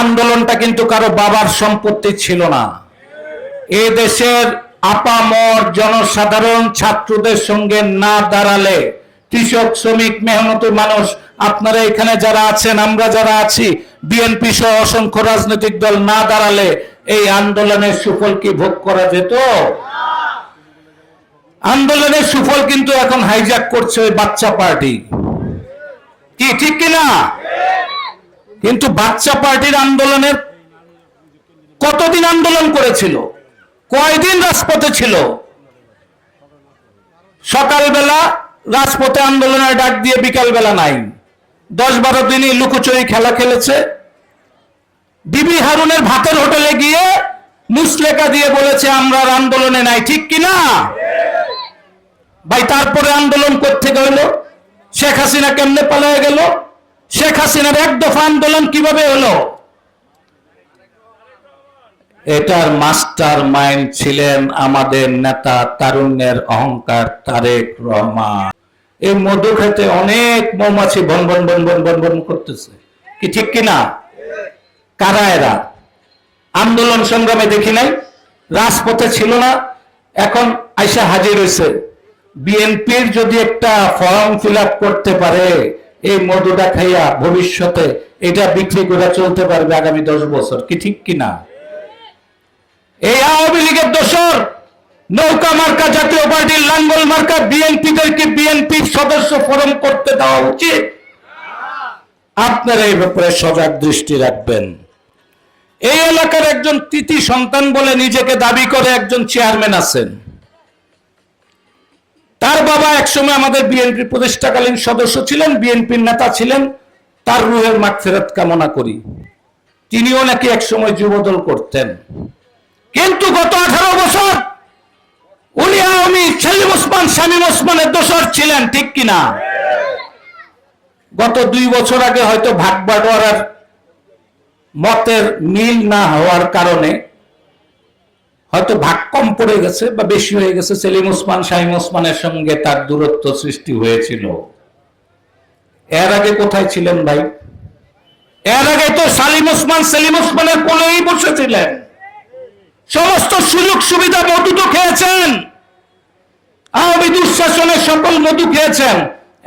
আন্দোলনটা কিন্তু কারও বাবার সম্পত্তি ছিল না। এ দেশের আপামর জনসাধারণ ছাত্রদের সঙ্গে না দাঁড়ালে কৃষক, শ্রমিক, মেহনতি মানুষ, আপনারা এখানে যারা আছেন, আমরা যারা আছি, বিএনপি সহ অসংখ্য রাজনৈতিক দল না দাঁড়ালে এই আন্দোলনের সুফল কি ভোগ করা যেত? আন্দোলনের সুফল কিন্তু এখন হাইজ্যাক করছে ওই বাচ্চা পার্টি। কি, ঠিক কিনা? কিন্তু বাচ্চা পার্টির আন্দোলনের কতদিন আন্দোলন করেছিল? কয়দিন রাজপথে ছিল? সকালবেলা রাজপথে আন্দোলনের ডাক দিয়ে বিকালবেলা নাই। দশ বারো দিনই লুকোচুরি খেলা খেলেছে। ডিবি হারুনের ভাতের হোটেলে গিয়ে মুসলেকা দিয়ে বলেছে, আমরা আন্দোলনে নাই। ঠিক কিনা ভাই, তারপরে আন্দোলন করতে গেল শেখ হাসিনা কেমনে পালায় গেল? শেখ হাসিনার এক দফা আন্দোলন কীভাবে হলো? এটার মাস্টার মাইন্ড ছিলেন আমাদের নেতা তারুণ্যের অহংকার তারেক রহমান। এই মধু খেতে অনেক মৌমাছি বন বন বন বন বন বন করতেছে। কি ঠিক কিনা কারা এরা? আন্দোলন সংগ্রামে দেখি নাই, রাজপথে ছিল না, এখন আইসা হাজির হয়েছে বিএনপির যদি একটা ফর্ম ফিল করতে পারে এই মধুটা খাইয়া ভবিষ্যতে এটা বিক্রি করে চলতে পারবে আগামী দশ বছর, কি ঠিক কিনা এই আওয়ামী লীগের দোসর নৌকা মার্কা জাতীয় পার্টির লাঙ্গল মার্কা বিএনপিদেরকে বিএনপির সদস্য ফোরাম করতে দেওয়া উচিত। আপনারা এই ব্যাপারে সজাগ দৃষ্টি রাখবেন। এই এলাকার একজন তৃতীয় সন্তান বলে নিজেকে দাবি করে একজন চেয়ারম্যান আছেন। একসময় আমাদের বিএনপি প্রতিষ্ঠাকালীন সদস্য ছিলেন, বিএনপির নেতা ছিলেন, তার রুহের মাগফিরাত কামনা করি। তিনিও নাকি একসময় যুবদল করতেন। কিন্তু গত আঠারো বছর উনি সেলিম ওসমান ওসমানের ছিলেন, ঠিক কিনা গত দুই বছর আগে হয়তো ভাগ মতের মিল না হওয়ার কারণে হয়তো ভাগ কম পড়ে গেছে বা বেশি হয়ে গেছে, সেলিম ওসমান, শাহিম ওসমানের সঙ্গে তার দূরত্ব সৃষ্টি হয়েছিল। এর আগে কোথায় ছিলেন ভাই? এর আগে তো সালিম ওসমান, সেলিম ওসমানের কোলেই বসেছিলেন। সমস্ত সুযোগ সুবিধা মধু তো খেয়েছেন। আওয়ামী দুঃশাসনের সকল মধু খেয়েছেন।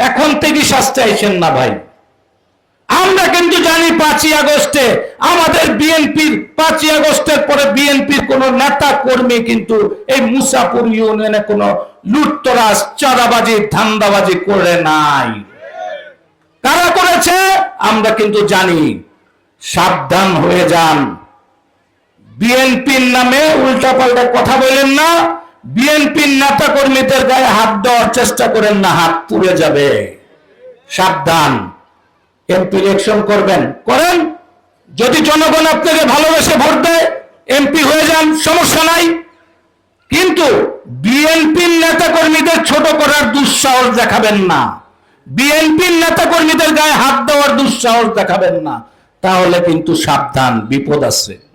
এখন থেকে শাস্তি আইছেন না ভাই। আমরা কিন্তু জানি পাঁচই আগস্টে আমাদের পাঁচই আগস্টের পরে বিএনপির কোন নেতা কর্মী কিন্তু এই মুসাপুর ইউনিয়নে কোন লুটতরাজ, চাঁদাবাজি, ধান্দাবাজি করে নাই। কারা করেছে? আমরা কিন্তু জানি। সাবধান হয়ে যান। বিএনপির নামে উল্টাপাল্টা কথা বলেন না। বিএনপির নেতা কর্মীদের গায়ে হাত দেওয়ার চেষ্টা করেন না, হাত পুড়ে যাবে। সাবধান। এমপি ইলেকশন করবেন। করেন? যদি জনগণ আপনাকে ভালোবেসে ভোট দেয়, এমপি হয়ে যান, সমস্যা নাই। কিন্তু বিএনপির নেতা কর্মীদের ছোট করার দুঃসাহস দেখাবেন না। বিএনপির নেতা কর্মীদের গায়ে হাত দেওয়ার দুঃসাহস দেখাবেন না। তাহলে কিন্তু সাবধান, বিপদ আছে।